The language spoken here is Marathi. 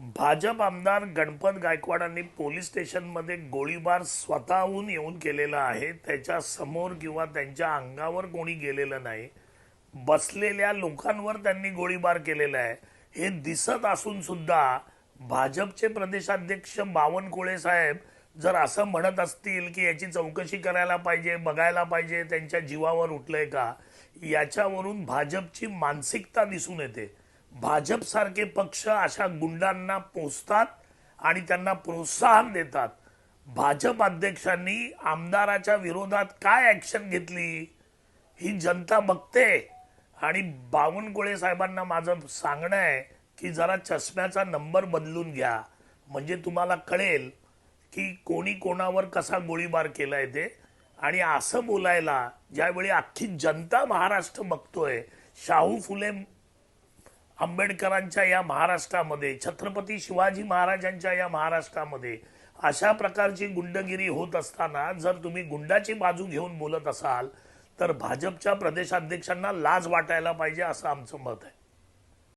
भाजप आमदार गणपत गायकवाडांनी पोलीस स्टेशनमध्ये गोळीबार स्वतःहून येऊन केलेला आहे. त्याच्यासमोर किंवा त्यांच्या अंगावर कोणी गेलेलं नाही. बसलेल्या लोकांवर त्यांनी गोळीबार केलेला आहे. हे दिसत असून सुद्धा भाजपचे प्रदेशाध्यक्ष बावनकुळे साहेब जर असं म्हणत असतील की याची चौकशी करायला पाहिजे बघायला पाहिजे त्यांच्या जीवावर उठलंय का? याच्यावरून भाजपची मानसिकता दिसून येते. भाजपसारखे पक्ष अशा गुंडांना पोचतात आणि त्यांना प्रोत्साहन देतात. भाजप अध्यक्षांनी आमदाराच्या विरोधात काय ऍक्शन घेतली? ही जनता बघते. आणि बावनकुळे साहेबांना माझं सांगणं आहे की जरा चष्म्याचा नंबर बदलून घ्या. म्हणजे तुम्हाला कळेल की कोणी कोणावर कसा गोळीबार केलाय ते. आणि असं बोलायला ज्यावेळी अख्खी जनता महाराष्ट्र बघतोय शाहू फुले आंबेडकरांच्या या महाराष्ट्रामध्ये छत्रपती शिवाजी महाराजांच्या या महाराष्ट्रामध्ये अशा प्रकारची गुंडगिरी होत असताना जर तुम्ही गुंडाची बाजू घेऊन बोलत असाल तर भाजपच्या प्रदेशाध्यक्षांना लाज वाटायला पाहिजे असं आमचं मत आहे.